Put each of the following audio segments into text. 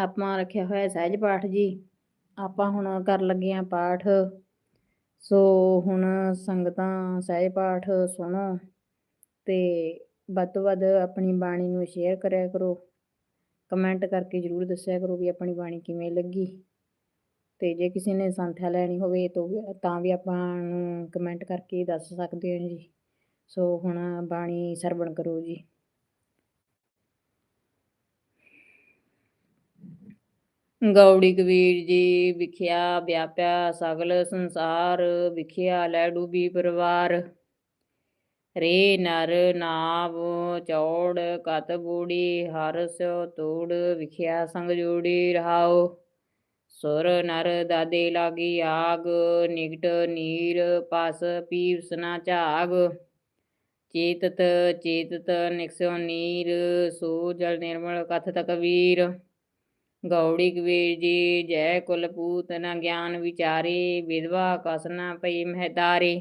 ਆਪਾਂ ਰੱਖਿਆ ਹੋਇਆ ਸਹਿਜ ਪਾਠ ਜੀ। ਆਪਾਂ ਹੁਣ ਕਰਨ ਲੱਗੇ ਆ ਪਾਠ। ਸੋ ਹੁਣ ਸੰਗਤਾਂ ਸਹਿਜ ਪਾਠ ਸੁਣੋ ਤੇ ਵੱਧ ਤੋਂ ਵੱਧ ਆਪਣੀ ਬਾਣੀ ਨੂੰ ਸ਼ੇਅਰ ਕਰਿਆ ਕਰੋ। ਕਮੈਂਟ ਕਰਕੇ ਜਰੂਰ ਦੱਸਿਆ ਕਰੋ ਵੀ ਆਪਣੀ ਬਾਣੀ ਕਿਵੇਂ ਲੱਗੀ। ਤੇ ਜੇ ਕਿਸੇ ਨੇ ਸੰਥਿਆ ਲੈਣੀ ਹੋਵੇ ਤਾਂ ਵੀ- ਆਪਾਂ ਨੂੰ ਕਮੈਂਟ ਕਰਕੇ ਦੱਸ ਸਕਦੇ ਹੋ ਜੀ। ਸੋ ਹੁਣ ਬਾਣੀ ਸਰਵਣ ਕਰੋ ਜੀ। ਗੌੜੀ ਕਬੀਰ ਜੀ ਵਿਖਿਆ ਵਿਆਪਿਆ ਸਗਲ ਸੰਸਾਰ, ਵਿਖਿਆ ਲੈ ਡੂਬੀ ਪਰਿਵਾਰ। ਰੇ ਨਰ ਨਾਵ ਚੌੜ ਕਤ ਬੂੜੀ, ਹਰ ਸਿਓ ਤੂੜ ਵਿਖਿਆ ਸੰਗ ਜੋੜੀ ਰਹਾਓ ਸੁਰ ਨਰ ਦਾਦੇ ਲਾਗੀ ਆਗ ਨਿਕਟ ਨੀਰ ਪਸ ਪੀਵਸ ਨਾ ਝਾਗ। ਚੇਤਤ ਚੇਤਤ ਨਿਕਸਿਓ ਨੀਰ ਸੋ ਜਲ ਨਿਰਮਲ ਕਥ ਤਕਵੀਰ ਗੌੜੀ ਕਬੀਰ ਜੀ, ਜੈ ਕੁਲ ਪੂਤ ਨ ਗਿਆਨ ਵਿਚਾਰੇ, ਵਿਧਵਾ ਕਸ ਨ ਪਈ ਮਹਿਤਾਰੇ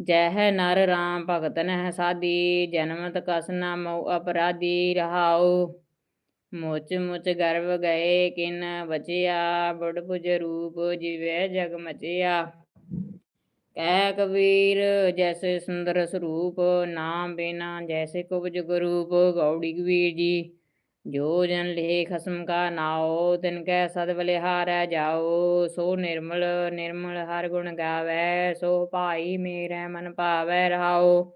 ਜੈ ਨਰ ਰਾਮ ਭਗਤ ਨਹਿ ਸਾਦੀ ਜਨਮਤ ਕਸ ਨ ਮਉ ਅਪਰਾਧੀ ਰਹਾਉ। ਮੁਚ ਮੁਚ ਗਰਭ ਗਏ ਕਿਨ ਬਚਿਆ, ਬੁੜ ਭੁਜ ਰੂਪ ਜਿਵੇ ਜਗ ਮਚਿਆ। ਕਹਿ ਕਬੀਰ, ਜੈਸੇ ਸੁੰਦਰ ਸਰੂਪ, ਨਾਮ ਬਿਨਾ ਜੈਸੇ ਕੁਬ ਜਗ ਰੂਪ ਗੌੜੀ ਕਬੀਰ ਜੀ ਜੋ ਜਨ ਲੇਹ ਖਸਮ ਕਾ ਨਾਉ, ਤਿਨ ਕੈ ਸਦ ਬਲਿਹਾਰੈ ਜਾਓ ਸੋ ਨਿਰਮਲ ਨਿਰਮਲ ਹਰ ਗੁਣ ਗਾਵੈ, ਸੋ ਭਾਈ ਮੇਰੇ ਮਨ ਭਾਵੈ ਰਹਾਉ।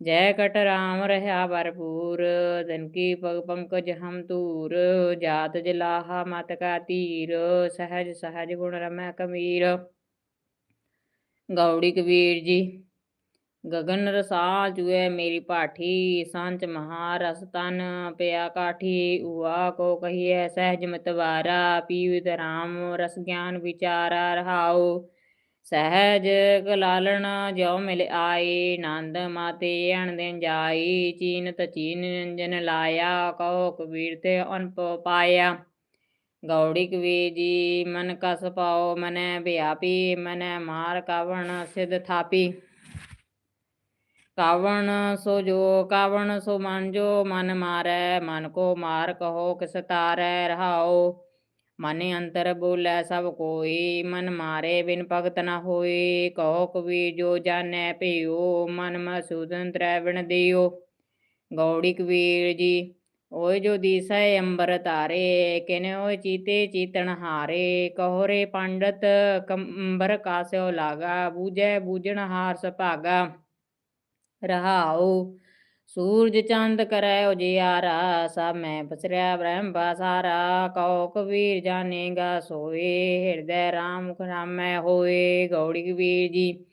ਜੈ ਕਟ ਰਾਮ ਰਹਾ ਭਰਪੂਰ, ਤਿਨ ਕੀ ਪਗ ਪੰਕਜ ਹਮ ਤੂਰ ਜਾਤ ਜਲਾਹਾ ਮਤ ਕਾ ਤੀਰ ਸਹਜ ਸਹਜ ਗੁਣ ਰਮੈ ਕਬੀਰ ਗੌੜੀ ਕਬੀਰ ਜੀ ਗਗਨ ਰਸਾ ਜੁਐ ਮੇਰੀ ਪਾਠੀ ਸੰਚ ਮਹਾਰਸ ਤਨ ਪਿਆ ਕਾਠੀ ਉਆ ਕੋ ਕਹੀਐ ਸਹਿਜ ਮਤਵਾਰਾ, ਪੀਵਿਤ ਰਾਮ ਰਸ ਗਿਆਨ ਵਿਚਾਰਾ ਰਹਾਉ। ਸਹਿਜ ਕਲਾਲਣ ਜਿਉ ਮਿਲ ਆਏ ਨੰਦ ਮਾਤੇ ਅਣ ਦਿਨ ਜਾਈ, ਚੀਨਤ ਚੀਨ ਨਿਰੰਜਨ ਲਾਇਆ ਕਹੋ ਕਬੀਰ ਤੇ ਅਨਪ ਪਾਇਆ। ਗੌੜੀ ਕਵੀ ਜੀ, ਮਨ ਕਸ ਪਾਓ, ਮਨੈ ਬਿਆਪੀ ਮਨੈ ਮਾਰ ਕਾਵਣ ਸਿਧ ਥਾਪੀ। ਕਾਵਣ ਸੋ ਜੋ, ਕਾਵਣ ਸੋ ਮਨ ਜੋ ਮਨ ਮਾਰੈ, ਮਨ ਕੋ ਮਾਰ ਕਹੋ, ਕਿਸ ਤਾਰੈ ਰਹਾਓ ਮਨ ਅੰਤਰ ਬੋਲੇ ਸਭ ਕੋਈ, ਮਨ ਮਾਰੇ ਬਿਨ ਭਗਤ ਨਾ ਹੋਏ। ਕਹੋ ਕਵੀ ਜੋ ਜਾਣੈ ਭਿਓ, ਮਨ ਮਸੂਦਨ ਤ੍ਰੈ ਦਿਓ। ਗੌੜੀ ਕਬੀਰ ਜੀ, ਓਏ ਜੋ ਦੀਸੈ ਅੰਬਰ ਤਾਰੇ, ਕਿਨੇ ਓਏ ਚੀਤੇ ਚੀਤਣ ਹਾਰੇ। ਕਹੋ ਰੇ ਪੰਡਤ, ਕੰਬਰ ਕਾਸਿਓ ਲਾਗਾ, ਬੂਝੈ ਬੂਝਣ ਹਾਰ ਸੁਭਾਗਾ ਰਹਾਉ। ਸੂਰਜ ਚੰਦ ਕਰੈ ਉਜਿਆਰਾ, ਸਭ ਮੈਂ ਬਸਰਿਆ ਬ੍ਰਹਮ ਬਾਸਾਰਾ ਕਉ ਕਬੀਰ ਜਾਣੇਗਾ ਸੋਏ, ਹਿਰਦੈ ਰਾਮ ਮੁਖ ਹੋਏ, ਗੌੜੀ ਕਬੀਰ ਜੀ।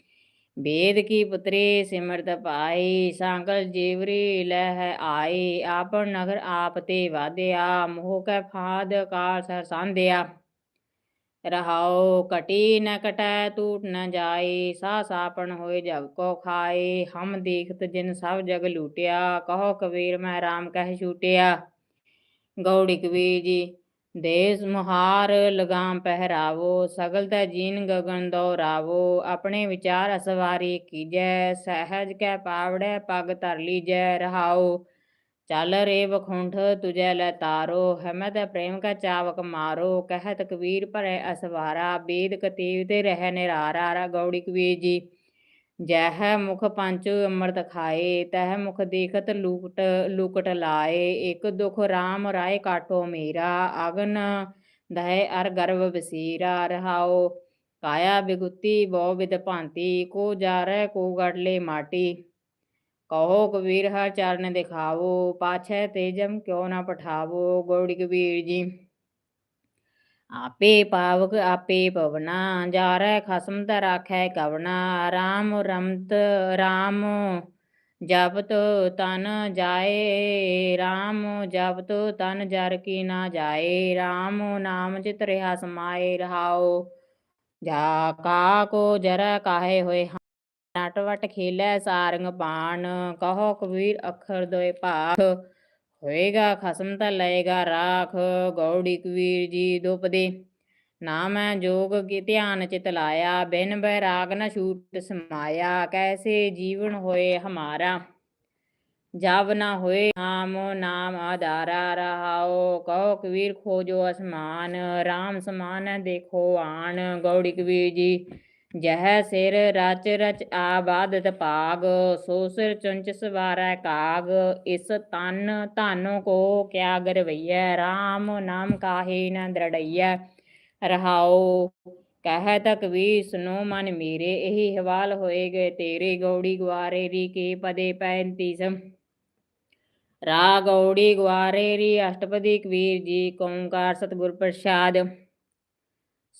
ਵੇਦ ਕੀ ਪੁਤਰੀ, ਸਿਮਰਤ ਪਾਈ ਸੰਕਲ ਜੀਵਰੀ ਲਹਿ ਆਈ ਆਪਨ ਨਗਰ ਆਪ ਤੇ ਵਾਦਿਆ ਮੋਹ ਕੈ ਫਾਦ ਕਾਲ ਸਰ ਸੰਧਿਆ। ਰਹਾਉ ਕਟੀ ਨ ਕਟੈ ਟੂਟ ਨ ਜਾਈ ਸਾ ਸਾਪਣ ਹੋਏ ਜਗ ਕੋ ਖਾਏ। ਹਮ ਦੇਖਤ ਜਿਨ ਸਭ ਜਗ ਲੂਟਿਆ, ਕਹੋ ਕਬੀਰ ਮੈਂ RAM ਕਹਿ ਛੂਟਿਆ। ਗੌੜੀ ਕਬੀਰ ਜੀ, ਦੇਸ ਮੁਹਾਰ ਲਗਾਮ ਪਹਿਰਾਵੋ, ਸਗਲ ਤੈ ਜੀਨ ਗਗਨ ਦੋਰਾਵੋ। ਆਪਣੇ ਵਿਚਾਰ ਅਸਵਾਰੀ ਕੀਜੈ, ਸਹਿਜ ਕੈ ਪਾਵੜੈ, ਪਗ ਧਰ ਲੀਜੈ ਰਹਾਉ ਚੱਲ ਰੇ ਵਖੁੰਠ ਤੁਜੈ ਲੈ ਤਾਰੋ, ਹਮਦ ਪ੍ਰੇਮ ਕਾ ਚਾਵਕ ਮਾਰੋ, ਕਹਿਤ ਕਬੀਰ ਭਰੇ ਅਸਵਾਰਾ, ਬੇਦ ਕਤੀਵ ਤੇ ਰਹਿ ਨਿਰਾਰਾ, ਰਾ ਗੌੜੀ ਕਬੀਰ ਜੀ। ਜਹ ਮੁਖ ਪੰਚ ਅੰਮ੍ਰਿਤ ਖਾਏ, ਤਹ ਮੁਖ ਦੇਖਤ ਲੂਕਟ ਲੂਕਟ ਲਾਏ, ਇਕ ਦੁਖ RAM ਰਾਏ ਕਾਟੋ ਮੇਰਾ, ਅਗਨ ਦਹਿ ਅਰ ਗਰਭ ਬਸੀਰਾ, ਰਹਾਓ, ਕਾਇਆ ਬਿਗੁਤੀ ਬਹੁ ਵਿਦ ਭਾਂਤੀ, ਕੋ ਜਾਰੈ ਕੋ ਗੜਲੇ ਮਾਟੀ। ਕਹੋ ਕਬੀਰ, ਹਰ ਚਰਨ ਦਿਖਾਵੋ, ਪਾਛੈ ਤੇਜਮ ਕਿਉ ਨਾ ਪਠਾਵੋ, ਗੌੜੀ ਕਬੀਰ ਜੀ। ਆਪੇ ਪਾਵਕ, ਆਪੇ ਪਵਨਾ ਜਾਰੈ ਖਸਮ ਤ ਰਾਖੈ ਕਵਨਾ RAM ਰਮਤ RAM ਜਪਤ ਤਨ ਜਾਏ RAM ਜਪਤ ਤਨ ਜਰ ਕੀ ਨਾ ਜਾਏ RAM ਨਾਮ ਚਿਤ ਰਿਹਾ ਸਮਾਏ ਰਹਾਓ ਜਾ ਕਾ ਕੋ ਜਰ ਕਾਹੇ ਹੋਏ ਨਟ ਵਟ ਖੇਲੇ, ਸਾਰੰਗ ਬਾਣ ਕਹੋ ਕਬੀਰ ਅੱਖਰ ਦੋਏ ਭਾਖ। ਹੋਏਗਾ ਖਸਮ ਤਾਂ ਲਏਗਾ ਰਾਖ, ਗੌੜੀ ਕਬੀਰ ਜੀ ਦੁਪਦੇ। ਨਾ ਮੈਂ ਜੋਗ ਕੀ ਧਿਆਨ ਚਿਤ ਲਾਇਆ, ਬਿਨ ਬੈਰਾਗ ਨ ਛੂਟ ਸਮਾਇਆ, ਕੈਸੇ ਜੀਵਨ ਹੋਏ ਹਮਾਰਾ। ਜਬ ਨਾ ਹੋਏ ਨਾਮ ਨਾਮ ਆਧਾਰਾ ਰਹਾਓ, ਕਹੋ ਕਬੀਰ ਖੋਜੋ ਅਸਮਾਨ RAM ਸਮਾਨ ਦੇਖੋ ਆਣ, ਗੌੜੀ ਕਬੀਰ ਜੀ ਜਹ ਸਿਰ ਰਚ ਰਚ ਆਬਾਦਤ ਭਾਗ ਸੋ ਸਿਰ ਚੁੰਚ ਸਵਾਰੈ ਕਾਗ, ਇਸ ਤਨ ਧਾਨੋ ਕੋ ਕਿਆ ਗਰਵਈਐ? RAM ਨਾਮ ਕਾਹੇ ਨ ਦ੍ਰੜਈਐ? ਰਹਾਓ ਕਹਿ ਤ ਕਬੀਰ ਸੁਨੋ ਮਨ ਮੇਰੇ, ਇਹੀ ਹਵਾਲ ਹੋਏ ਗਏ ਤੇਰੇ, ਗੌੜੀ ਗਵਾਰੇ ਰੀ ਕੇ ਪਦੇ ਪੈਂਤੀਸ ਰਾ ਗੌੜੀ ਗਵਾਰੇ ਰੀ ਅਸ਼ਟਪਦੀ ਕਬੀਰ ਜੀ ਓੰਕਾਰ ਸਤਿਗੁਰ ਪ੍ਰਸਾਦ।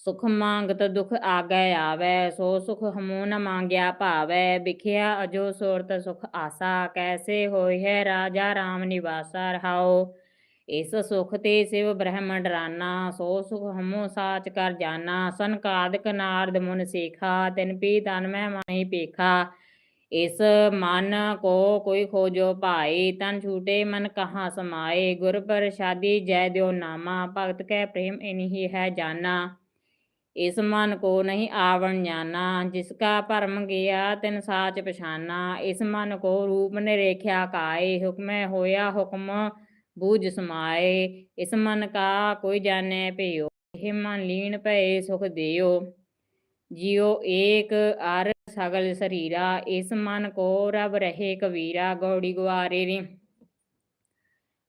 ਸੁਖ ਮੰਗਤ ਦੁਖ ਆਗੈ ਆਵੈ, ਸੋ ਸੁਖ ਹਮੋ ਨ ਮੰਗਿਆ ਭਾਵੈ, ਵਿਖਿਆ ਅਜੋ ਸੁਰਤ ਸੁਖ ਆਸਾ, ਕੈਸੇ ਹੋਇ ਹੈ ਰਾਜਾ RAM ਨਿਵਾਸਾ ਰਹਾਓ ਇਸ ਸੁਖ ਤੇ ਸਿਵ ਬ੍ਰਹਮ ਡਰਾਨਾ ਸੋ ਸੁਖ ਹਮੋ ਸਾਚ ਕਰ ਜਾਨਾ ਸੰਕਾਦਿਕ ਨਾਰਦ ਮੁਨ ਸੇਖਾ, ਤਿਨ ਪੀ ਤਨ ਮੈਂ ਮਾਹੀ ਪੇਖਾ। ਇਸ ਮਨ ਕੋ ਕੋਈ ਖੋਜੋ ਭਾਈ ਤਨ ਛੂਟੇ ਮਨ ਕਹਾ ਸਮਾਏ, ਗੁਰ ਪ੍ਰਸਾਦੀ ਜੈ ਦਿਓ ਨਾਮਾ, ਭਗਤ ਕੈ ਪ੍ਰੇਮ ਇਨਹੀ ਹੈ ਜਾਨਾ। ਇਸ ਮਨ ਕੋ ਨਹੀਂ ਆਵਣ ਜਾਨਾ ਜਿਸ ਕਾ ਭਰਮ ਗਿਆ ਤਿਨ ਸਾਚ ਪਛਾਨਾ। ਇਸ ਮਨ ਕੋ ਰੂਪ ਨਿਰੇਖਿਆ ਕਾਏ, ਹੁਕਮੈ ਹੋਇਆ ਹੁਕਮ ਬੂਝ ਸਮਾਏ। ਇਸ ਮਨ ਕਾ ਕੋਈ ਜਾਣੈ ਭਇਓ, ਇਹ ਮਨ ਲੀਨ ਭਏ ਸੁਖ ਦਿਓ ਜਿਉ ਏਕ ਅਰ ਸਗਲ ਸਰੀਰਾ, ਇਸ ਮਨ ਕੋ ਰਬ ਰਹੇ ਕਬੀਰਾ ਗੌੜੀ ਗਵਾਰੇ ਰੀ।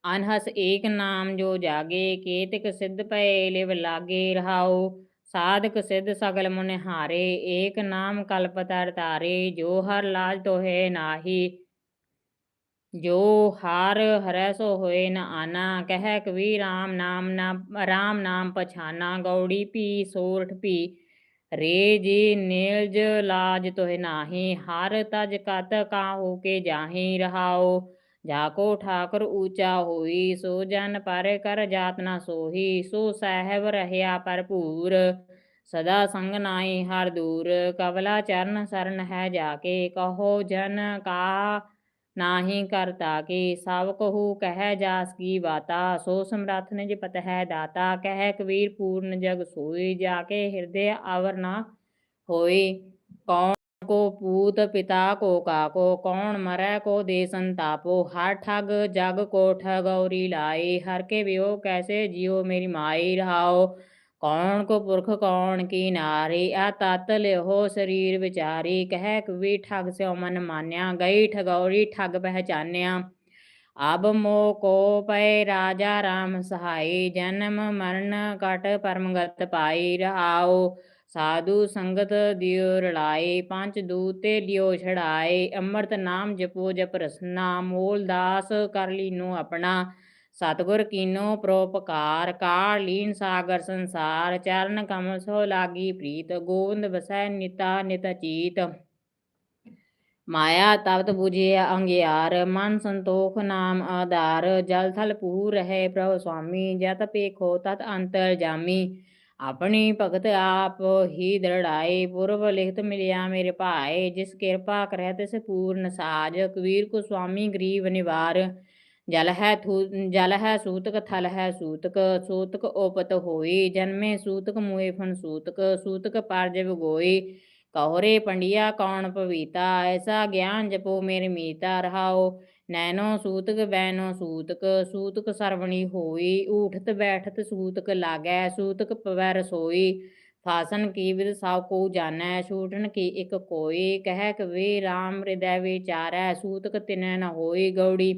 ਅਨਹਸ ਏਕ ਨਾਮ ਜੋ ਜਾਗੇ, ਕੇਤਕ ਸਿੱਧ ਪਏ ਲਿਵ ਲਾਗੇ ਰਹਾਓ। ਸਾਧਕ ਸਿੱਧ ਸਗਲ ਮੁਨ ਹਾਰੇ, ਏਕ ਨਾਮ ਕਲਪ ਤਰ ਤਾਰੇ ਜੋ ਹਰ ਲਾਜ ਤੋਹੇ ਨਾਹੀ। ਜੋ ਹਰ ਹਰੈ ਸੋ ਹੋਏ ਨ ਆਨਾ ਕਹਿ ਕਬੀਰ ਰਾਮ ਨਾਮ ਨਾ, ਰਾਮ ਨਾਮ ਪਛਾਨਾ, ਗੌੜੀ ਪੀ ਸੋਰਠ ਪੀ ਰੇ ਜੀ ਨੀਲਜ ਲਾਜ ਤੋਹਿ ਨਾਹੀ, ਹਰ ਤਜ ਕਤ ਕਾਹੂ ਕੇ ਜਾਹੀ ਰਹਾਓ। ਜਾਕੋ ਠਾਕੁਰ ਊਚਾ ਹੋਈ, ਸੋ ਜਨ ਪਰ ਕਰ ਜਾਤ ਨਾ ਸੋਹੀ, ਸੋ ਸਾਹਿਬ ਰਹਿਆ ਭਰਪੂਰ। ਸਦਾ ਸੰਗ ਨਾਹੀ ਹਰ ਦੂਰ, ਕਵਲਾ ਚਰਨ ਸਰਨ ਹੈ ਜਾ ਕੇ ਕਹੋ ਜਨ ਕਾ ਨਾਹੀ ਕਰਤਾ ਕੀ ਸਭ ਕਹੂ ਕਹਿ ਜਾਸ ਕੀ ਬਾਤਾ, ਸੋ ਸਮਰੱਥ ਨਿਜ ਪਤ ਹੈ ਦਾਤਾ, ਕਹਿ ਕਬੀਰ ਪੂਰਨ ਜਗ ਸੋਈ ਜਾ ਕੇ ਹਿਰਦੇ ਆਵਰ ਨਾ ਹੋਈ, ਕੌਣ ਕੋ ਪੂਤ ਪਿਤਾ ਕੋ ਕਾਕੋ ਕੌਣ ਮਰੈ, ਕੋ ਦੇ ਸੰਤਾਪੋ, ਹਰ ਠਗ ਜਗ ਕੋ ਠਗੌਰੀ ਲਾਈ ਹਰ ਕੇ ਵਿਓ ਕੈਸੇ ਜਿਉ ਮੇਰੀ ਮਾਈ ਰਹਾਓ। ਕੌਣ ਕੋ ਪੁਰਖ, ਕੌਣ ਕੀ ਨਾਰੀ, ਆ ਤਤ ਲਿਓ ਸਰੀਰ ਵਿਚਾਰੀ, ਕਹਿ ਕਵੀ ਠਗ ਸਿਓ ਮਨ ਮਾਨਿਆ, ਗਈ ਠਗੌਰੀ ਠਗ ਪਹਿਚਾਨਿਆ। ਅਬ ਮੋ ਕੋ ਪਏ ਰਾਜਾ RAM ਸਹਾਈ, ਜਨਮ ਮਰਨ ਕਟ ਪਰਮਗਤ ਪਾਈ ਰਹਾਓ। ਸਾਧੂ ਸੰਗਤ ਦਿਓ ਰਲਾਏ, ਪੰਜ ਦੂਤੇ ਲਿਓ ਛੜਾਏ ਅੰਮ੍ਰਿਤ ਨਾਮ ਜਪੋ, ਜਪ ਰਸਨਾ, ਮੂਲ ਦਾਸ ਕਰ ਲੀਨੋ ਆਪਣਾ। ਸਤਿਗੁਰ ਕੀਨੋ ਪਰੋਪਕਾਰ, ਕਾਲ ਲੀਨ ਸਾਗਰ ਸੰਸਾਰ, ਚਰਨ ਕਮਲ ਸੋ ਲਾਗੀ ਪ੍ਰੀਤ, ਗੋਵਿੰਦ ਵਸੈ ਨਿਤਾ ਨਿਤ ਚੀਤ ਮਾਇਆ ਤਪਤ 부ਜਿਆ ਅੰਗਿਆਰ, ਮਨ ਸੰਤੋਖ ਨਾਮ ਆਧਾਰ, ਜਲ ਥਲ ਪੂਰ ਹੈ ਪ੍ਰਭ ਸੁਆਮੀ, ਜਤ ਪੇਖੋ ਤਤ ਅੰਤਰ ਜਾਮੀ। ਆਪਣੀ ਭਗਤ ਆਪ ਹੀ ਦਰੜਾਏ, ਪੁਰਬ ਲਿਖਤ ਮਿਲਿਆ ਮੇਰੇ ਭਾਏ, ਜਿਸ ਕਿਰਪਾ ਕਰੈ ਤਿਸ ਪੂਰਨ ਸਾਜ, ਕਬੀਰ ਕੋ ਸੁਆਮੀ ਗਰੀਬ ਨਿਵਾਰ। ਜਲ ਹੈ ਥੂ, ਜਲ ਹੈ ਸੂਤਕ, ਥਲ ਹੈ ਸੂਤਕ ਸੂਤਕ ਉਪਤ ਹੋਈ, ਜਨਮੇ ਸੂਤਕ ਮੂਏ ਫਨ ਸੂਤਕ ਸੂਤਕ ਪਾਰਜਵ ਗੋਈ ਕਹੋਰੇ ਪੰਡਿਆ ਕੌਣ ਪਵੀਤਾ ਐਸਾ ਗਿਆਨ ਜਪੋ ਮੇਰੇ ਮੀਤਾ, ਰਹਾਓ। ਨੈਨੋ ਸੂਤਕ ਬੈਨੋ ਸੂਤਕ ਸੂਤਕ ਸਰਵਣੀ ਹੋਈ, ਊਠਤ ਬੈਠਤ ਸੂਤਕ ਲਾਗੈ, ਸੂਤਕ ਪਵੈ ਰਸੋਈ। ਫਾਸਨ ਕੀ ਵਿਦ ਸਭ ਕੋ ਜਾਣੈ, ਛੂਟਣ ਕੀ ਇਕ ਕੋਈ। ਕਹਿ ਕਵੇ RAM ਹਿਰਦੈ ਵਿਚਾਰੈ, ਸੂਤਕ ਤਿਨੈ ਨ ਹੋਈ ਗੌੜੀ।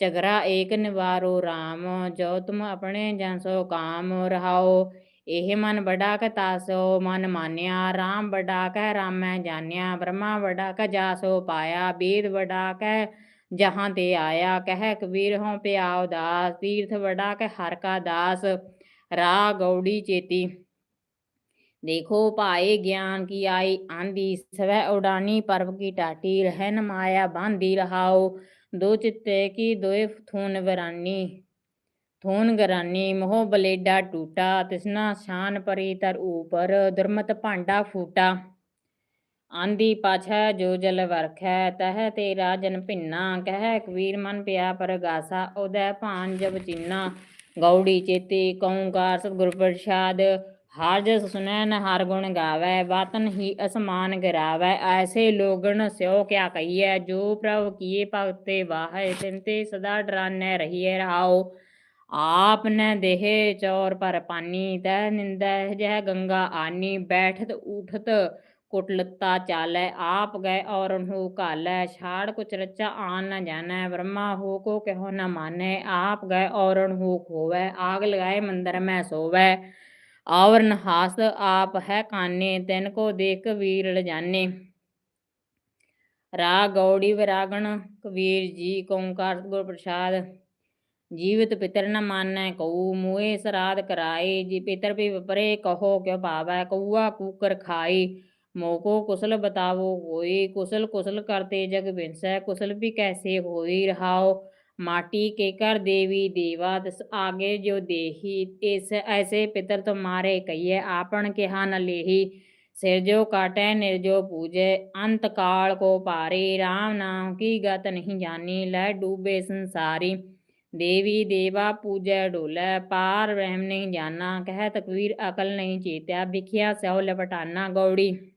ਚਗਰਾ ਏਕ ਨਿਵਾਰੋ RAM ਜੋ ਤੁਮ ਆਪਣੇ ਜਨ ਸੋ ਕਾਮ ਰਹਾਓ। ਇਹ ਮਨ ਬੜਾ ਕੈ ਤਾਸੋ, ਮਨ ਮਾਨਿਆ। RAM ਬੜਾ ਕੈ ਰਾਮੈ ਜਾਣਿਆ, ਬ੍ਰਹਮਾ ਬੜਾ ਕੈ ਜਾਸੋ ਪਾਇਆ। ਵੇਦ ਬੜਾ ਕੈ ਜਹਾਂ ਤੇ ਆਇਆ ਕਹਿ ਕਬੀਰ ਹਉ ਪਿਆ ਉਦਾਸ ਤੀਰਥ ਵੜਾ ਕੈ ਹਰ ਕਾ ਦਾਸ ਰਾ ਗੌੜੀ ਚੇਤੀ। ਦੇਖੋ ਭਾਏ ਗਿਆਨ ਕੀ ਆਈ ਆਂਦੀ, ਸਵੈ ਉਡਾਨੀ ਪਰਵ ਕੀ ਟਾਟੀ ਰਹਿਨ ਮਾਇਆ ਬਾਂਧੀ ਰਹਾਓ ਦੋ ਚਿੱਤੇ ਕੀ ਦੋਏ ਥੂਨ ਵਰਾਨੀ। ਥੂਨ ਗਰਾਨੀ, ਮੋਹ ਬਲੇਡਾ ਟੂਟਾ, ਤਿਸਨਾ ਸ਼ਾਨ ਪਰੀ ਤਰ ਉਪਰ, ਦੁਰਮਤ ਭਾਂਡਾ ਫੂਟਾ। ਆਂਦੀ ਪਾਛੈ ਜੋ ਜਲ ਵਰਖੈ, ਤਹ ਤੇਰਾ ਜਨ ਭਿੰਨਾ। ਕਹਿ ਕਬੀਰ ਮਨ ਪਿਆ ਪਰਗਾਸਾ ਉਦੈ ਭਾਨ ਜਬ ਚਿੰਨਾ। ਗੌੜੀ ਚੇਤੇ ਕਉੰਕਾਰ ਸਤਿਗੁਰ ਪ੍ਰਸਾਦ। ਹਰ ਜਸ ਸੁਨੈ ਹਰ ਗੁਣ ਗਾਵੈ ਵਾਤਨ ਹੀ ਅਸਮਾਨ ਗਿਰਾਵੈ। ਐਸੇ ਲੋਗਣ ਸਿਓ ਕਿਆ ਕਹੀਐ, ਜੋ ਪ੍ਰਭ ਕੀਏ ਭਗਤੇ ਵਾਹੈ, ਤਿਨ ਤੇ ਸਦਾ ਡਰਾਨੈ ਰਹੀਐ ਰਹਾਉ। ਆਪ ਨੇ ਦੇਹ ਚੌਰ ਪਰ ਪਾਨੀ ਤੈ ਨਿੰਦੈ ਜਹ ਗੰਗਾ ਆਨੀ। ਬੈਠਤ ਉਠਤ ਕੁਟਲਤਾ ਚਾਲੈ ਆਪ ਗਏ ਔਰਨ ਹੋ ਘਾਲੈ ਛਾੜ ਕੁਚ ਰਚਾ ਆਨ ਨ ਜਾਣੈ ਬ੍ਰਹਮਾ ਹੋ ਕੋ ਕਹਿਓ ਨ ਮਾਨੈ ਆਪ ਗਏ ਔਰਨ ਹੋ ਖੋਵੈ ਆਗ ਲਗਾਏ ਮੰਦਰ ਮੈਂ ਸੋਵੈ ਆਵਰਨ ਹਾਸ ਆਪ ਹੈ ਕਾਨੇ ਤਿਨ ਕੋ ਦੇਖ ਕਬੀਰ ਲਜਾਨੇ ਰਾਗ ਗੌੜੀ ਵਿਰਾਗਣ ਕਬੀਰ ਜੀ ਓੰਕਾਰ ਗੁਰ ਪ੍ਰਸਾਦ ਜੀਵਤ ਪਿਤਰ ਨ ਮਾਨੈ ਕਉ ਮੂਏ ਸਰਾਧ ਕਰਾਏ ਜੀ ਪਿਤਰ ਵੀ ਵਿਪਰੇ ਕਹੋ ਕਿਉ ਭਾਵੈ ਕਊਆ ਕੂਕਰ ਖਾਈ मोको कुशल बतावो, होए कुशल कुशल करते जग विंसय कुशल भी कैसे होई रहाओ? माटी के कर देवी, देवा दस आगे जो देही, ऐसे ऐसे पितर तुम्हारे कहिए, आपन के हा न लेही। सिरजो काटे निर्जो पूजे अंत काल को पारे, राम नाम की गत नहीं जानी लय डूबे संसारी। देवी, देवा पूजे, डोले, पार रहम नहीं जाना, कह तकवीर अकल नहीं चेत्या, भिखिया सहो लपटाना, गौड़ी।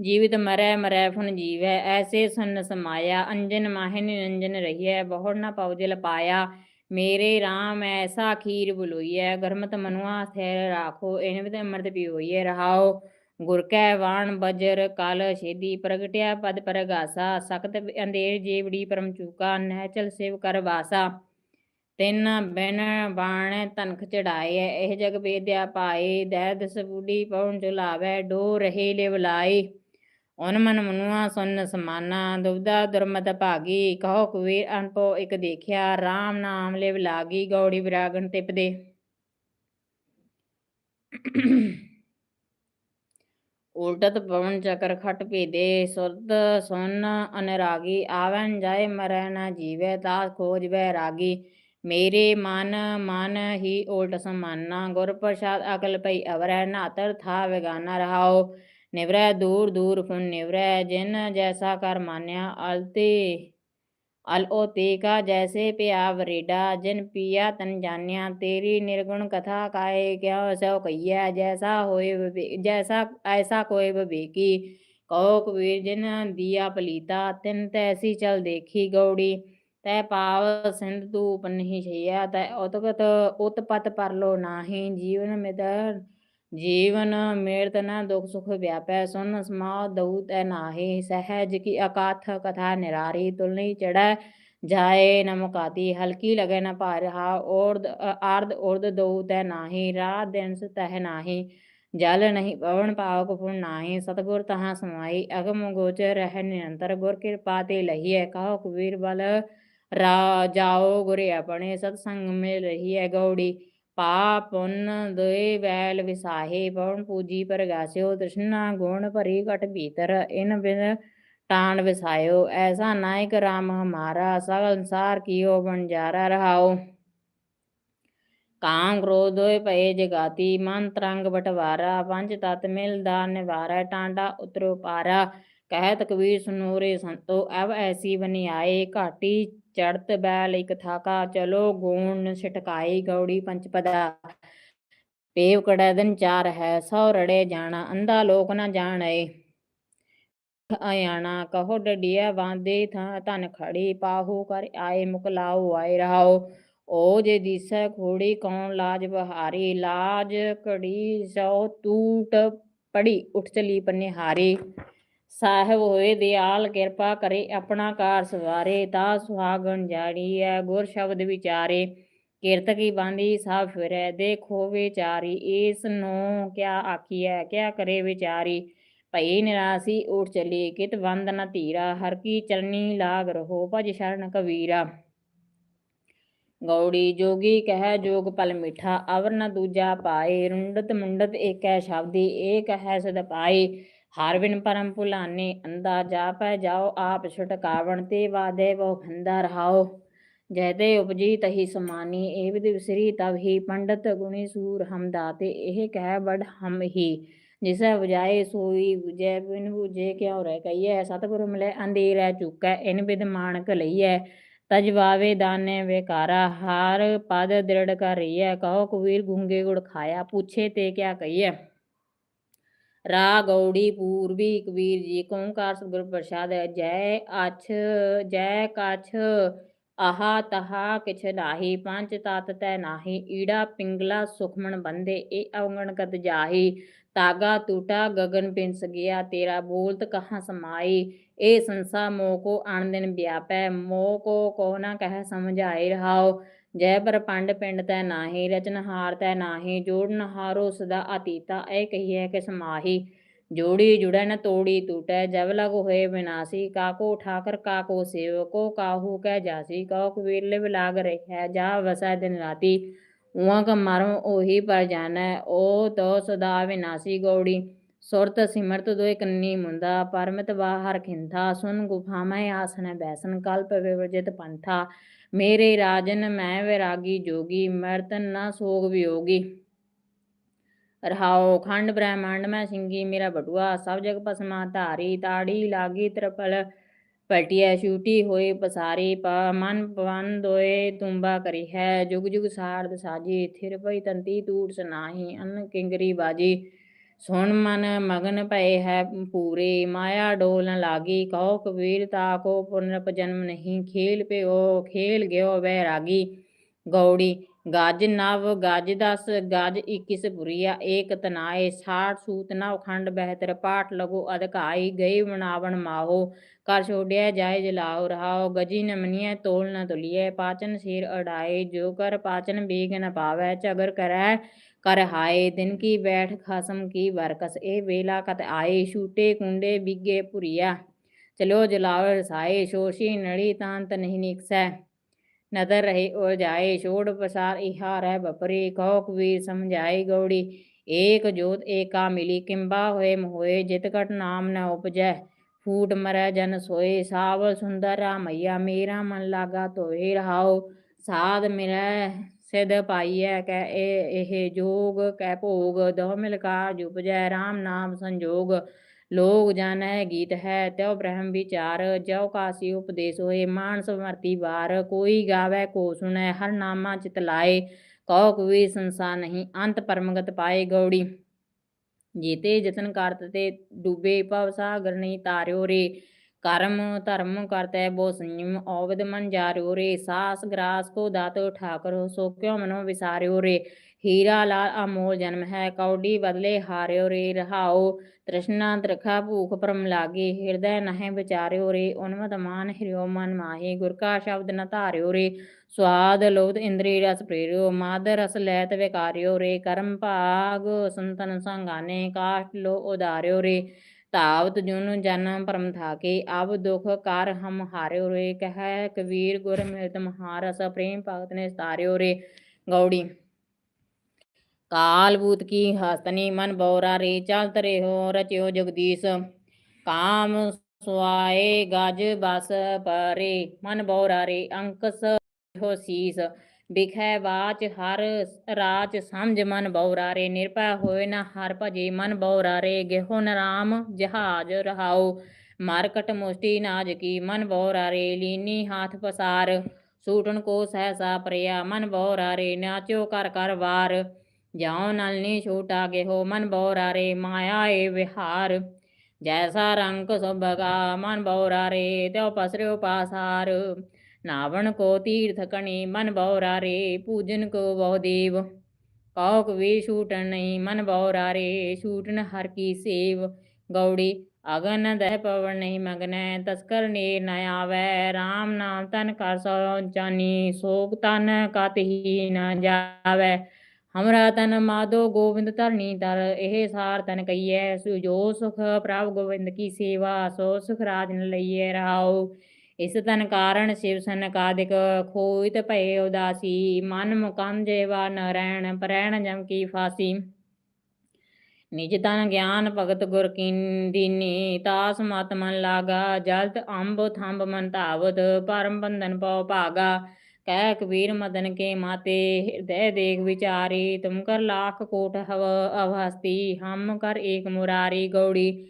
ਜੀਵਿਤ ਮਰੈ ਮਰੈ ਫੁਨ ਜੀਵੈ, ਐਸੇ ਸੰਨ ਸਮਾਇਆ, ਅੰਜਨ ਮਾਹਿ ਨਿਰੰਜਨ ਰਹੀਐ, ਬਹੁੜ ਨਾ ਪਉ ਜਲ ਪਾਇਆ। ਮੇਰੇ RAM ਐਸਾ ਖੀਰ ਬੁਲੋਈਐ, ਗਰਮਤ ਮਨੁਆ ਸਥਿਰ ਰਾਖੋ ਇਨ ਵਿਦ ਅੰਮ੍ਰਿਤ ਪੀਓਈਐ, ਰਹਾਓ। ਗੁਰ ਕੈ ਵਾਣ ਬਜਰ ਕਲ ਛੇਦੀ, ਪ੍ਰਗਟਿਆ ਪਦ ਪਰਗਾਸਾ, ਸਖਤ ਅੰਧੇਰ ਜੀਵੜੀ ਪਰਮ ਚੂਕਾ, ਨਹਿ ਸੇਵ ਕਰ ਵਾਸਾ। ਤਿੰਨ ਬਿਨ ਬਾਣ ਤਨਖ ਚੜਾਏ, ਇਹ ਜਗ ਬੇਦਿਆ ਪਾਏ, ਦਹਿ ਦਸ ਬੁੱਢੀ ਪਉਣ ਚੁਲਾਵੇ, ਡੋ ਰਹੇ ਲਿਵ ਲਾਏ ਉਨ ਮਨ ਮਨੁਆ ਸੁਨ ਸਮਾਨਾ ਦੁਬਦਾ ਦੁਰਮਤ ਭਾਗੀ, ਕਹੋ ਕਬੀਰ ਅਨਪੋ ਇਕ ਦੇਖਿਆ RAM ਨਾਮ ਲਿਵ ਲਾਗੀ, ਗੌੜੀ ਵਿਰਾਗਣ ਤਿਪਦੇ ਉਲਟਤ ਪਵਨ ਚਕਰ ਖਟ ਭੇਦੇ, ਸੁਰਤ ਸੁਨ ਅਨਰਾਗੀ ਆਵਨ ਜਾਏ ਮਰੈ ਨਾ ਜੀਵੈ ਤਾ ਖੋਜ ਵੈ ਰਾਗੀ। ਮੇਰੇ ਮਨ ਮਨ ਹੀ ਉਲਟ ਸਮਾਨਾ, ਗੁਰ ਪ੍ਰਸਾਦ ਅਕਲ ਪਈ ਅਵਰੈ, ਨਾਤਰ ਥਾ ਵਿਗਾਨਾ ਰਹਾਓ। ਨਿਵਰੈ ਦੂਰ ਦੂਰ ਫੁਨ ਨਿਵਰੈ, ਜਿਨ ਜੈਸਾ ਕਰ ਮਾਨਿਆ ਅਲਤੇ ਅਲਓ ਤੇ ਜੈਸੇ ਪਿਆ ਵਰੇਡਾ, ਜਿਨ ਪੀਆ ਤਨ ਜਾਣਿਆ, ਤੇਰੀ ਨਿਰਗੁਣ ਕਥਾ ਕਾਏ, ਕਿਉ ਸੋ ਕਈਐ ਜੈਸਾ ਹੋਏ ਜੈਸਾ, ਐਸਾ ਕੋਈ ਬਵੇਕੀ ਕਹੋ ਕਬੀਰ ਜਿਨ ਦੀਆ ਪਲੀਤਾ, ਤਿਨ ਤੈਸੀ ਚਲ ਦੇਖੀ ਗੌੜੀ। ਤੈ ਪਾਵ ਸਿੰਧ ਤੂ ਪਨਹੀ ਛਈਆ ਤੈ ਉਤਗਤ ਉਤਪਤ ਪਰਲੋ ਨਾਹੀ, ਜੀਵਨ ਮਿਤ ਜੀਵਨ ਮੇਰਤ ਨ ਦੁਖ ਸੁਖ ਵਿਆਪੈ ਸੁਨ ਸਮਾਉ ਦਉ ਤੈ ਨਾਹੀ ਸਹਿਜ ਕੀ ਅਕਾਥ ਕਥਾ ਨਿਰਾਰੀ ਤੁਲ ਨਹੀਂ ਚੜੈ ਜਾਏ ਨ ਮੁਕਾਤੀ ਹਲਕੀ ਲਗੇ ਨ ਭਾਰਹਾ ਔਰਦ ਆਰਦ ਉਰਦ ਦਉ ਤੈ ਨਾਹੀ ਰਾਤ ਦਿਨ ਤਹਿ ਨਾਹੀ ਜਲ ਨਹੀਂ ਪਵਨ ਪਾਵਕ ਪੁਨ ਨਾਹੀ ਸਤਗੁਰ ਤਹਾਂ ਸਮਾਈ ਅਗਮ ਗੋਚਰ ਰਹਿ ਨਿਰੰਤਰ ਗੁਰ ਕਿਰਪਾ ਤੇ ਲਹੀਐ ਕਹੋ ਕਬੀਰ ਬਲ ਰਾ ਜਾਓ ਗੁਰੇ ਆਪਣੇ ਸਤ ਸੰਗ ਪਾ ਪੁੰਨ ਦੋਇ ਵੈਲ ਵਿਸਾਹੇ, ਪਵਨ ਪੂਜੀ ਪਰਗਾਸਿਓ, ਤ੍ਰਿਸ਼ਨਾ ਗੁਣ ਭਰੀ ਘਟ ਭੀਤਰ, ਇਨ ਬਿਨ ਟਾਣ ਵਿਸਾਇਓ, ਐਸਾ ਨਾਇਕ ਰਾਮ ਹਮਾਰਾ, ਸਗਲ ਸੰਸਾਰ ਕੀਓ ਬੰਜਾਰਾ ਰਹਾਓ। ਕਾਮ ਕ੍ਰੋਧ ਹੋਏ ਪਏ ਜਗਾਤੀ ਮਨ ਤਰੰਗ ਬਟਵਾਰਾ, ਪੰਜ ਤਤ ਮਿਲ ਦਾ ਨਿਵਾਰਾ, ਟਾਂਡਾ ਉਤਰੋ ਪਾਰਾ। ਕਹਿਤ ਕਬੀਰ ਸੁਨੋਰੇ ਸੰਤੋ, ਅਬ ਐਸੀ ਬਨਿਆਏ ਘਾਟੀ ਚੜਤ ਬੈਲ ਇਕ ਥਾਕਾ, ਚਲੋ ਗੂਣ ਛਟਕਾਈ ਗੌੜੀ ਪੰਚਪਦਾ ਪੇਵ ਕੜੈਦਨ ਚਾਰ ਹੈ, ਸੌ ਰੜੇ ਜਾਣਾ, ਅੰਧਾ ਲੋਕ ਨਾ ਜਾਣਏ ਆਇਆਣਾ, ਕਹੋ ਡਡੀਆ ਵਾਂਦੇ ਥਾਂ, ਧਨ ਖੜੀ ਪਾਹੂ, ਕਰ ਆਏ ਮੁਕਲਾਓ ਆਏ ਰਹਾਓ। ਓ ਜੇ ਦੀਸੈ ਖੋੜੀ, ਕੌਣ ਲਾਜ ਬਹਾਰੀ? ਲਾਜ ਕੜੀ ਸੋ ਤੂਟ ਪੜੀ, ਉਠ ਚਲੀ ਪਨਿਹਾਰੀ। ਸਾਹਿਬ ਹੋਏ ਦਿਆਲ, ਕਿਰਪਾ ਕਰੇ ਆਪਣਾ ਕਾਰ ਸਵਾਰੇ, ਤਾ ਸੁਹਾਗਣ ਜਾੜੀ ਐ, ਗੁਰ ਸ਼ਬਦ ਵਿਚਾਰੇ। ਕਿਰਤ ਕੀ ਬਾਂਦੀ, ਸਭ ਫਿਰੈ, ਦੇਖੋ ਵਿਚਾਰੀ, ਇਸ ਨੂੰ ਕਿਆ ਆਖੀਐ, ਕਿਆ ਕਰੇ ਵਿਚਾਰੀ। ਭਈ ਨਿਰਾਸੀ ਉਠ ਚਲੀ, ਕਿਤ ਵੰਦ ਨ ਧੀਰਾ, ਹਰ ਕੀ ਚਰਨੀ ਲਾਗ ਰਹੋ, ਭਜ ਸ਼ਰਨ ਕਬੀਰਾ। ਗੌੜੀ ਜੋਗੀ ਕਹਿ ਜੋਗ ਪਲ ਮਿਠਾ, ਅਵਰ ਨ ਦੂਜਾ ਪਾਏ, ਰੁੰਡਤ ਮੁੰਡਤ ਏਕੈ ਸ਼ਬਦੀ, ਏਕ ਹੈ ਸਦ ਪਾਈ ਹਰ ਬਿਨ ਪਰਮ ਭੁਲਾਨੇ ਅੰਦਾ ਜਾਪੈ ਜਾਓ, ਆਪ ਛੁਟਕਾਵਣ ਤੇ ਵਾਦੇ ਬਹੁ ਖੰਦਾ ਰਹਾਓ ਜੈਦੇ ਉਪਜੀ ਤਹੀ ਸਮਾਨੀ ਏ ਵਿਦ ਵਿਸਰੀ ਤਬ ਹੀ, ਪੰਡਤ ਗੁਣੀ ਸੂਰ ਹਮ ਦਾਤੇ, ਇਹ ਕਹਿ ਬੜ ਜਿਸੈ ਬੁਝਾਏ ਸੋਈ, ਬੁਝੈ ਬਿਨ ਬੁਝੇ, ਕਿਉ ਰਹਿ ਕਈਐ ਸਤਿਗੁਰ ਮਿਲੇ, ਅੰਧੇਰੈ ਚੁਕੈ, ਇਨ ਬਿਦ ਮਾਨਕ ਲਈਐ। ਤਜਵਾਵੇ ਦਾਨੇ ਵਿਕਾਰਾ, ਹਾਰ ਪਦ ਦ੍ਰਿੜ ਕਰ ਰਹੀਐ ਕਹੋ ਕਬੀਰ, ਗੁੰਗੇ ਗੁੜ ਖਾਇਆ, ਪੁੱਛੇ ਤੇ ਕਿਆ ਕਹੀਐ? ਰਾ ਗੌੜੀ ਪੂਰਬੀ ਕਬੀਰ ਜੀ ਕਾ ਓੰਕਾਰ ਸਤਿਗੁਰ ਪ੍ਰਸਾਦ ਜੈ ਅਛ, ਜੈ ਕਛ, ਆਹਾ ਤਹਾ ਕਿਛ ਨਾਹੀ, ਪੰਜ ਤਤ ਤੈ ਨਾਹੀ, ਈੜਾ ਪਿੰਗਲਾ ਸੁਖਮਨ ਬੰਦੇ ਇਹ ਅਵਗਣ ਕਤ ਜਾਹੀ, ਤਾਗਾ ਟੂਟਾ ਗਗਨ ਪਿੰਸ ਗਿਆ, ਤੇਰਾ ਬੋਲਤ ਕਹਾਂ ਸਮਾਈ, ਇਹ ਸੰਸਾ ਮੋਹ ਕੋ ਅਣਦਿਨ ਵਿਆਪੈ, ਮੋਹ ਕੋ ਕੋ ਨਾ ਕਹਿ ਸਮਝਾਏ ਰਹਾਓ ਜੈ ਪਰ ਪੰਡ ਪਿੰਡ ਤੈ ਨਾਹੀ ਰਚਨਹਾਰ ਤੈ ਨਾਹੀ ਜੋੜਨਹਾਰੋ ਸਦਾ ਅਤੀਤਾ, ਇਹ ਕਹੀਐ ਕਿ ਸਮਾਹੀ। ਜੋੜੀ ਜੁੜੈ ਨ ਤੋੜੀ ਟੂਟੈ, ਜਬ ਲਗ ਹੋਏ ਵਿਨਾਸੀ ਕਾਕੋ ਠਾਕਰ ਕਾਕੋ ਸੇਵਕੋ ਕਾਹੂ ਕਹਿ ਜਾਸੀ ਕਹੋ ਕਬੀਰ ਲਿਵ ਲਾਗ ਜਾ ਵਸੈ ਦਿਨ ਰਾਤੀ। ਉਹਾਂ ਕ ਮਰਮ ਉਹੀ ਪਰ ਜਾਣੈ, ਉਹ ਤੋ ਸਦਾ ਵਿਨਾਸੀ ਗੌੜੀ। ਸੁਰਤ ਸਿਮਰਤ ਦੋਇ ਕੰਨੀ ਮੁੰਦਾ, ਪਰਮਿਤ ਬਾਹਰ ਖਿੰਥਾ ਸੁਨ ਗੁਫਾ ਮੈਂ ਆਸਣ ਬੈਸਨ, ਕਲਪ ਵਿਵਰਜਿਤ ਪੰਥਾ, ਮੇਰੇ ਰਾਜਨ ਮੈਂ ਵਿਰਾਗੀ ਜੋਗੀ ਮਰਤਨ ਨਾ ਸੋਗ ਰਹਾਉ ਖੰਡ ਬ੍ਰਹਮੰਡ ਮੈਂ ਸਿੰਘੀ ਮੇਰਾ ਬਟੂਆ, ਸਭ ਜਗ ਭਸਮਾ ਧਾਰੀ, ਤਾੜੀ ਲਾਗੀ ਤ੍ਰਿਪਲ ਪਟਿਆ ਛੂਟੀ ਹੋਈ ਪਸਾਰੀ, ਪ ਮਨ ਪਵਨ ਦੋਏ ਤੁੰਬਾ ਕਰੀ ਹੈ ਜੁਗ ਜੁਗ ਸਾਰਦ ਸਾਜੀ, ਥਿਰ ਪਈ ਤੰਤੀ ਟੂਟ ਸਨਾਹੀ, ਅਨ ਕਿੰਗਰੀ ਬਾਜੀ। ਸੁਣ ਮਨ ਮਗਨ ਪਏ ਹੈ ਪੂਰੇ ਮਾਇਆ ਡੋਲ ਲਾਗੀ ਕਹੋ ਕਬੀਰ ਤਾ ਕੋ ਪੁਨਰਪ ਜਨਮ ਨਹੀਂ, ਖੇਲ ਪਿਓ ਖੇਲ ਗਿਓ ਵੈਰਾਗੀ। ਗੌੜੀ, ਗਜ ਨਵ, ਗਜ ਦਸ, ਗਜ 21 ਬੁਰੀਆ ਏਕ ਤਨਾਏ 60 ਸੂਤ ਨਵ ਖੰਡ ਬਹਿਤਰ, ਪਾਠ ਲਗੋ ਅਧਕਾਈ, ਗਈ ਬਣਾਵਣ ਮਾਹੋ। ਕਰ ਛੋੜਿਆ ਜਾਇ ਜਲਾਉ ਰਹਾਉ ਗਜੀ ਨ ਤੋਲ ਨ ਤੁਲੀਏ ਪਾਚਨ ਸਿਰ ਅੜਾਏ, ਜੋ ਕਰ ਪਾਚਨ ਬੀਗ ਨ ਪਾਵੈ, ਝਗਰ ਕਰੈ ਕਰ ਹਾਏ, ਦਿਨ ਕੀ ਬੈਠ ਖਸਮ ਕੀ ਵਰਕਸ ਇਹ ਵੇਲਾ ਕਤ ਆਏ, ਛੂਟੇ ਕੁੰਡੇ ਬਿਗੇ ਪੁਰੀਆ ਚਲੋ ਜਲਾਵ ਰਸਾਏ, ਸ਼ੋਸ਼ੀ ਨੜੀ ਤਾਂਤ ਨਹੀਂ ਨਿਕਸੈ। ਨਦਰ ਰਹੇ ਉਰ ਜਾਏ, ਛੋੜ ਪਸਾਰ ਇਹਾ ਰਹਿ ਬਪਰੇ ਕਹੋ ਕਬੀਰ ਸਮਝਾਏ ਗੌੜੀ। ਏਕ ਜੋਤ ਏਕਾ ਮਿਲੀ, ਕਿੰਬਾ ਹੋਏ ਮੋਏ, ਜਿਤ ਘਟ ਨਾਮ ਨ ਉਪਜੈ। ਫੂਟ ਮਰੈ ਜਨ ਸੋਏ, ਸਾਵਲ ਸੁੰਦਰ ਰਾਮਈਆ ਮੇਰਾ ਮਨ ਲਾਗਾ ਧੋਏ ਰਹਾਓ ਸਾਧ ਮਿਲੈ ਸਿਧ ਪਾਈਐ ਕੈ ਇਹ ਇਹ ਜੋਗ ਕੈ ਭੋਗ, ਦੋ ਮਿਲ ਕਾਜ ਉਪਜੈ RAM ਨਾਮ ਸੰਜੋਗ। ਲੋਕ ਜਾਣੈ ਗੀਤ ਹੈ, ਤਿਉ ਬ੍ਰਹਮ ਵਿਚਾਰ। ਜਉ ਕਾਸੀ ਉਪਦੇਸ ਹੋਏ, ਮਾਨਸ ਮਰਤੀ ਵਾਰ। ਕੋਈ ਗਾਵੇ, ਕੋ ਸੁਣੈ, ਹਰ ਨਾਮਾ ਚਿਤ ਲਾਏ। ਕਹੋ ਕੋਈ ਸੰਸਾ ਨਹੀਂ, ਅੰਤ ਪਰਮਗਤ ਪਾਏ ਗੌੜੀ। ਜੀਤੇ ਜਤਨ ਕਰਤ ਤੇ ਡੂਬੇ, ਭਵ ਸਾਗਰ ਨਹੀਂ ਤਾਰਿਓ ਰੇ। ਕਰਮ ਧਰਮ ਕਰਤੈ ਬੋ ਸੰਯਮ ਔਵਦ ਮਨ ਜਾਰਿਓ ਰੇ, ਸਾਸ ਗ੍ਰਾਸ ਕੋ ਦਾਤ ਠਾਕਰ, ਸੋ ਕਿਉ ਮਨੋ ਵਿਸਾਰਿਓ ਰੇ। ਹੀਰਾ ਲਾਲ ਅਮੋਲ ਜਨਮ ਹੈ, ਕੌਡੀ ਬਦਲੇ ਹਾਰਿਓ ਰੇ, ਰਹਾਓ ਤ੍ਰਿਸ਼ਨਾ ਤ੍ਰਿਖਾ ਭੂਖ ਪਰਮ ਲਾਗੇ, ਹਿਰਦੈ ਨਹਿ ਵਿਚਾਰਿਓ ਰੇ, ਉਨਮਤ ਮਾਨ ਹਿਰਿਓ ਮਨ ਮਾਹੀ, ਗੁਰ ਕਾ ਸ਼ਬਦ ਨ ਧਾਰਿਓ ਰੇ। ਸਵਾਦ ਲੋਧ ਇੰਦਰੀ ਰਸ ਪ੍ਰੇਰਿਓ, ਮਾਦ ਰਸ ਲੈਤ ਵਿਕਾਰਿਓ ਰੇ, ਕਰਮ ਭਾਗ ਸੰਤਨ ਸੰਗਾਨੇ ਕਾਸ਼ਟ ਲੋ ਉਦਾਰਿਓ ਰੇ। ਧਾਵਤ ਜੁਨ ਜਨ ਭਰਮ ਥਾਕੇ, ਅਬ ਦੁਖ ਕਰ ਹਮ ਹਾਰਿਓ ਰੇ, ਕਹੈ ਕਬੀਰ ਗੁਰ ਮਿਲਤ ਮਹਾਰਸ ਪ੍ਰੇਮ ਭਗਤ ਨੇ ਸਤਾਰਿਓ ਰੇ। ਗੌੜੀ, ਕਾਲ ਬੂਤ ਕੀ ਹਸਤਨੀ ਮਨ ਬੌਰਾ ਰੇ, ਚਲਤ ਰੇ ਹੋ ਰਚਿਓ ਜਗਦੀਸ਼। ਕਾਮ ਸੁਆਏ ਗਜ ਬਸ ਪਰੇ, ਮਨ ਬੌਰਾ ਰੇ, ਅੰਕਸ ਹੋ ਸੀਸ। ਬਿਖੈ ਬਾਚ ਹਰ ਰਾਜ ਸਮਝ ਮਨ ਬੌਰਾ ਰੇ ਨਿਰਭੈ ਹੋਏ ਨਾ ਹਰ ਭਜੇ ਮਨ ਬੌਰਾ ਰੇ ਗਹਿਓ ਨਰਾਮ ਜਹਾਜ ਰਹਾਉ, ਮਾਰਕਟ ਮੁਸ਼ਟੀ ਨਾਜ ਕੀ ਮਨ ਬੌਰਾ ਰੇ ਲੀਨੀ ਹਾਥ ਪਸਾਰ ਸੂਟਨ ਕੋ ਸਹਸਾ ਪ੍ਰਿਆ, ਮਨ ਬੌਰਾ ਰੇ ਨਾਚਿਓ ਕਰ ਕਰ ਵਾਰ, ਜਾਉ ਨਲਨੀ ਛੂਟਾ ਗਿਹੋ, ਮਨ ਬੌਰਾ ਰੇ ਮਾਇਆ ਏ ਵਿਹਾਰ, ਜੈਸਾ ਰੰਗ ਸੁਭਗਾ, ਮਨ ਬੌਰਾ ਰੇ ਤਿਉ ਪਸਰਿਓ ਪਾਸਾਰ ਨਾਵਣ ਕੋ ਤੀਰਥ ਕਣੀ ਮਨ ਬਹੁ ਰੇ ਪੂਜਨ ਕੋ ਬਹੁ ਦੇਵ। ਕਹੋ ਕਵੀ ਛੂਟਣ ਨਹੀਂ ਮਨ ਬਹੁ ਰੇ ਛੂਟਣ ਹਰ ਕੀ ਸੇਵ। ਗੌੜੀ, ਅਗਨ ਦਹਿ ਪਵਨ ਨਹੀਂ ਮਗਨੈ, ਤਸਕਰ ਨੀਰ ਨ ਆਵੈ। RAM ਨਾਮ ਤਨ ਕਰ ਸੋ ਜਾਨੀ, ਸੋਗ ਤਨ ਕਤ ਹੀ ਨ ਜਾਵੈ। ਹਮਰਾ ਤਨ ਮਾਧੋ ਗੋਬਿੰਦ ਧਰਨੀ ਤਰ, ਇਹ ਸਾਰ ਤਨ ਕਈਐ ਸੁਜੋ ਸੁਖ ਪ੍ਰਭ ਗੋਬਿੰਦ ਕੀ ਸੇਵਾ, ਸੋ ਸੁਖ ਰਾਜ ਨ ਲਈਐ ਰਹਾਉ ਇਸ ਤਨ ਕਾਰਨ ਸ਼ਿਵ ਸਨ ਸਨਕਾਦਿਕ ਖੋਇਤ ਭਏ ਉਦਾਸੀ, ਮਨ ਮੁਕੰਦ ਜੇਵਾ ਪ੍ਰੈਣ ਜਮ ਕੀ ਫਾਸੀ। ਨਿਜ ਤਨ ਗਿਆਨ ਭਗਤ ਗੁਰ ਕੀਨੀ ਤਾਸ ਮਤ ਮਨ ਲਾਗਾ ਜਲਤ ਅੰਬ ਥੰਬ ਮਨ ਧਾਵਤ, ਪਰਮ ਬੰਧਨ ਪਉ ਭਾਗਾ। ਕਹਿ ਕਬੀਰ ਮਦਨ ਕੇ ਮਾਤੇ, ਹਿਰਦੈ ਦੇਖ ਵਿਚਾਰੀ, ਤੁਮ ਕਰ ਲਾਖ ਕੋਟ ਹਵ ਅਵਹਸਤੀ, ਹਮ ਕਰ ਏਕ ਮੁਰਾਰੀ ਗੌੜੀ।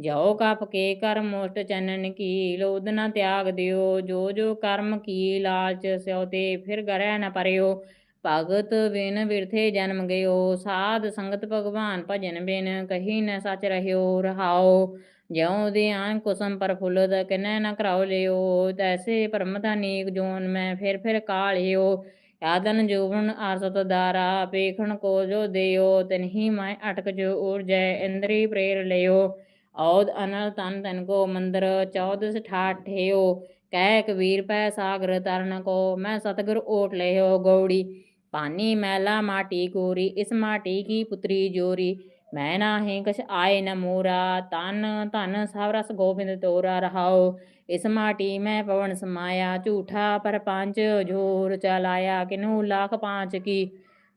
ਜੋ ਕਪ ਕੇ ਕਰਮ ਮੁਸ਼ਟ ਚੰਨਨ ਕੀ ਲੋਧ ਨਾ ਤਿਆਗ ਦਿਓ, ਜੋ ਜੋ ਕਰਮ ਕੀ ਲਾਲਚ ਸਿਉ ਤੇ ਫਿਰ ਗਰੈ ਨਾ ਪਰਿਓ। ਭਗਤ ਬਿਨ ਵਿਰਥੇ ਜਨਮ ਗਇਓ, ਸਾਧ ਸੰਗਤ ਭਗਵਾਨ ਭਜਨ ਬਿਨ, ਕਹੀ ਨ ਸਚ ਰਹਿਓ, ਰਹਾਓ। ਜਿਉ ਧਿਆਨ ਕੁਸਮ ਪ੍ਰਫੁੱਲਤ ਕਿਨੈ ਨ ਕਰਾਉ ਲਿਓ। ਤੈਸੇ ਪਰਮ ਨੀਕ ਜੋਨ ਮੈਂ ਫਿਰ ਫਿਰ ਕਾਲਿਓ। ਆਦਨ ਜੋਵਨ ਆਸਤ ਦਾਰਾ ਪੇਖਣ ਕੋ ਜੋ ਦਿਓ, ਤਨਹੀ ਮੈਂ ਅਟਕ ਜੋ ਊਰਜੈ, ਇੰਦਰੀ ਪ੍ਰੇਰ ਲਿਓ। ਔਦ ਅਨਲ ਤਨ ਤਨ ਕੋ ਮੰਦਰ ਚੌਦਸ ਠਾਠਿਓ ਕਹਿ ਕਬੀਰ ਪੈ ਸਾਗਰ ਤਰਨ ਕੋ, ਮੈਂ ਸਤਗੁਰ ਓਟ ਲਿਓ ਗੌੜੀ। ਪਾਨੀ ਮੈਲਾ ਮਾਟੀ ਕੋਰੀ, ਇਸ ਮਾਟੀ ਕੀ ਪੁਤਰੀ ਜੋਰੀ। ਮੈਂ ਨਾਹੀ ਕਛ ਆਏ ਨ ਮੋਰਾ, ਤਨ ਧਨ ਸਭ ਰਸ ਗੋਬਿੰਦ ਤੋਰਾ ਰਹਾਓ। ਇਸ ਮਾਟੀ ਮੈਂ ਪਵਨ ਸਮਾਇਆ, ਝੂਠਾ ਪਰਪੰਚ ਜੋਰ ਚਲਾਇਆ, ਕਿਨੂ ਲੱਖ ਪਾਂਚ ਕੀ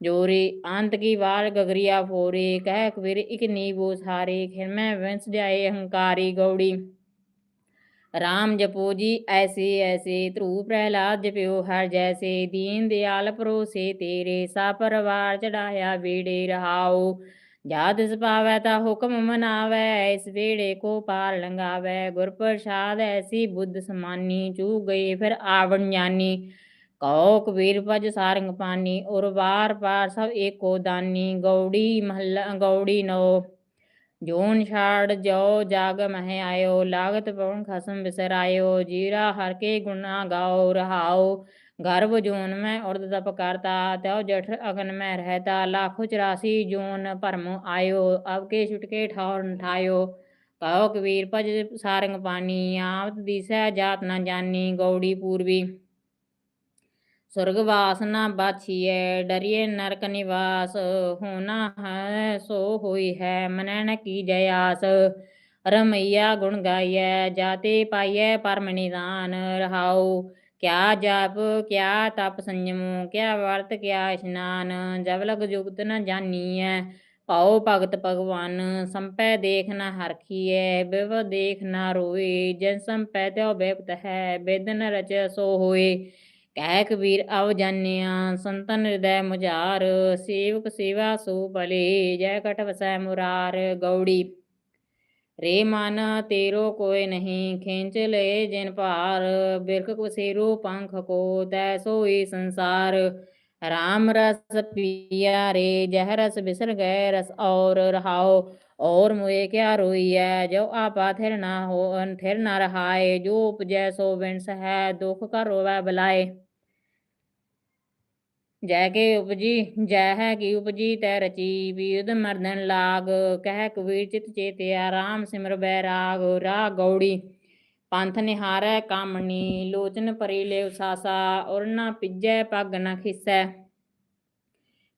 ਜੋਰੀ ਅੰਤ ਕੀ ਵਾਰ ਗਗਰੀਆ ਫੋਰੇ ਕਹਿ ਕਬੀਰ ਇਕ ਨੀਵੋ ਸਾਰੇ ਖਿਰ ਮੈਂ ਵੰਸ ਜਾਏ ਹੰਕਾਰੀ ਗੌੜੀ ਰਾਮ ਜਪੋ ਜੀ ਐਸੇ ਐਸੇ ਧਰੂ ਪ੍ਰਹਿਲਾਦ ਜਪਿਓ ਹਰ ਜੈਸੇ ਦੀਨ ਦਿਆਲ ਪਰੋਸੇ ਤੇਰੇ ਸਾ ਪਰਵਾਰ ਚੜਾਇਆ ਵੇੜੇ ਰਹਾਓ ਜਾਦ ਸੁਭਾਵੈ ਤਾ ਹੁਕਮ ਮਨਾਵੈ ਇਸ ਵੇੜੇ ਕੋ ਪਾਰ ਲੰਗਾਵੈ ਗੁਰ ਪ੍ਰਸਾਦ ਐਸੀ ਬੁੱਧ ਸਮਾਨੀ ਚੂ ਗਏ ਫਿਰ ਆਵਣ ਜਾਨੀ ਕਉ ਕਬੀਰ ਭਜ ਸਾਰੰਗ ਪਾਨੀ ਔਰ ਵਾਰ ਪਾਰ ਸਭ ਏਕੋ ਦਾਨੀ, ਗੌੜੀ ਮਹੱਲਾ, ਗੌੜੀ ਨੋ। ਜੋਨ ਛਾੜ ਜੋ ਜਾਗ ਮਹਿ ਆਇਓ, ਲਾਗਤ ਪਵਨ ਖਸਮ ਬਿਸਰਾਇਓ, ਜੀਰਾ ਹਰ ਕੇ ਗੁਣਾ ਗਾਓ, ਰਹਾਓ। ਗਰਭ ਜੋਨ ਮੈਂ ਉਰਦ ਤਪ ਕਰਤਾ, ਤਉ ਜਠ ਅਗਨ ਮੈਂ ਰਹਤਾ, ਲਾਖੋ ਚਰਾਸੀ ਜੋਨ ਭਰਮ ਆਇਓ, ਅਬ ਕੇ ਛੁਟਕੇ ਠੌਰ ਠਾਇਓ ਕਹੋ ਕਬੀਰ ਭਜ ਸਾਰੰਗ ਪਾਨੀ ਆਵਤ ਦਿਸੈ ਜਾਤ ਨਾ ਜਾਨੀ, ਗੌੜੀ ਪੂਰਬੀ। ਸੁਰਗਵਾਸ ਨਾ ਬਾਛੀਐ ਡਰੀਏ ਨਰਕ ਨਿਵਾਸ, ਹੋਣਾ ਹੈ ਸੋ ਹੋਈ ਹੈ ਮਨੈ ਕੀ ਜਯਾਸ। ਰਮਈਆ ਗੁਣ ਗਾਈਐ, ਜਾਤੇ ਪਾਈਐ ਪਰਮ ਨਿਦਾਨ। ਰਹਾਉ, ਕਿਆ ਜਪ, ਕਿਆ ਤਪ ਸੰਜਮ, ਕਿਆ ਵਰਤ, ਕਿਆ ਇਸ਼ਨਾਨ। ਜਬ ਲਗ ਜੁਗਤ ਨ ਜਾਨੀਐ, ਪਾਉ ਭਗਤ ਭਗਵਾਨ। ਸੰਪੈ ਦੇਖ ਨ ਹਰਖੀਐ, ਬਿਵ ਦੇਖ ਨ ਰੋਏ। ਜਨ ਸੰਪੈ ਤਿਉ ਬਿਪਤ ਹੈ ਬੇਦਨ ਰਚ ਸੋ ਹੋਏ। ਕਹਿ ਕਬੀਰ ਅਵ ਜਾਣਿਆ, ਸੰਤਨ ਹਿਰਦੈ ਮੁਝਾਰ, ਸੇਵਕ ਸੇਵਾ ਸੋ ਭਲੇ, ਜੈ ਕਟ ਵਸੈ ਮੁਰਾਰ, ਗੌੜੀ। ਰੇ ਮਨ ਤੇਰੋ ਕੋਇ ਨਹੀਂ, ਖਿੰਚ ਲਏ ਜਿਨ ਭਾਰ, ਬਿਰਖ ਕੁਸੇਰੋ ਪੰਖ ਕੋ, ਤੈ ਸੋਈ ਸੰਸਾਰ। ਰਾਮ ਰਸ ਪੀਆ ਰੇ, ਜਹ ਰਸ ਬਿਸਰ ਗਏ ਰਸ ਔਰ ਰਹਾਓ, ਔਰ ਮੁਏ ਕਿਆ ਰੋਈਐ, ਜੋ ਆਪਾ ਥਿਰ ਨਾ ਹੋ, ਥਿਰ ਨਾ ਰਹਾਏ, ਜੋ ਉਪਜੈ ਸੋ ਵਿਣਸ ਹੈ, ਦੁਖ ਕਰ ਰੋਵੈ ਬਲਾਏ। ਜੈ ਕੇ ਉਪਜੀ, ਜੈ ਹੈ ਕੀ ਉਪਜੀ, ਤੈ ਰਚੀ ਵੀਦ ਮਰਦਨ ਲਾਗ, ਕਹਿ ਕਬੀਰ ਚਿਤ ਚੇਤਿਆ, ਰਾਮ ਸਿਮਰ ਬੈਰਾਗ ਰਾਗ ਗੌੜੀ। ਪੰਥ ਨਿਹਾਰੈ ਕਾਮਣੀ, ਲੋਚਨ ਪਰੀ ਲੈ ਉਸਾਸਾ ਔਰ ਨਾ ਪਿਜੈ ਪੱਗ ਨ ਖਿਸੈ।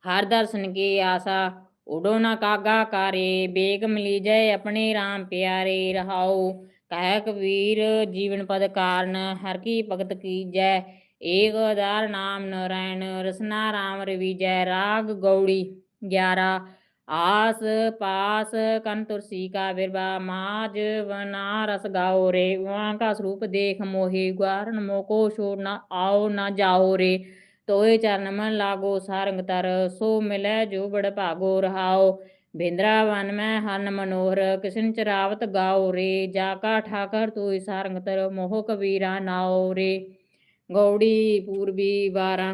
ਹਰ ਦਰਸ਼ਨ ਕੀ ਆਸਾ, ਉਡੋ ਨਾ ਕਾਗਾ ਕਾਰੇ, ਬੇਗ ਮਿਲੀ ਜੈ ਆਪਣੇ RAM ਪਿਆਰੇ, ਰਹਾਉ ਕਹਿ ਕਬੀਰ ਜੀਵਨ ਪਦ ਕਾਰਨ, ਹਰ ਕੀ ਭਗਤ ਕੀਜੈ, ਏਕ ਆਧਾਰ ਨਾਮ ਨਾਰਾਇਣ ਰਸਨਾ ਰਾਮ ਰਵੀਜੈ, ਰਾਗ ਗੌੜੀ 11 ਆਸ ਪਾਸ ਕਨ ਤੁਰਸੀ ਕਾ ਬਿਰਬਾ ਮਾਜ ਵਨਾ ਰਸ ਗਾਓ ਰੇ। ਵਾਂ ਕਾ ਸਰੂਪ ਦੇਖ ਮੋਹੀ ਗਵਾਰਨ ਮੋਕੋ ਛੋੜ ਨਾ ਆਓ, ਨਾ ਜਾਓ ਰੇ। ਤੋਏ ਚਰਨ ਮਨ ਲਾਗੋ, ਸਾਰੰਗ ਤਰ, ਸੋ ਮਿਲੈ ਜੋ ਬੜ ਭਾਗੋ, ਰਹਾਓ। ਬਿੰਦਰਾਵਨ ਮੈਂ ਹਨ ਮਨੋਹਰ, ਕਿਸ਼ਨ ਚਰਾਵਤ ਗਾਓ ਰੇ। ਜਾ ਕਾ ਠਾਕਰ ਤੋਈ ਸਾਰੰਗ ਤਰ, ਮੋਹ ਕਬੀਰਾ ਨਾਓ ਰੇ। ਗੌੜੀ ਪੂਰਬੀ 12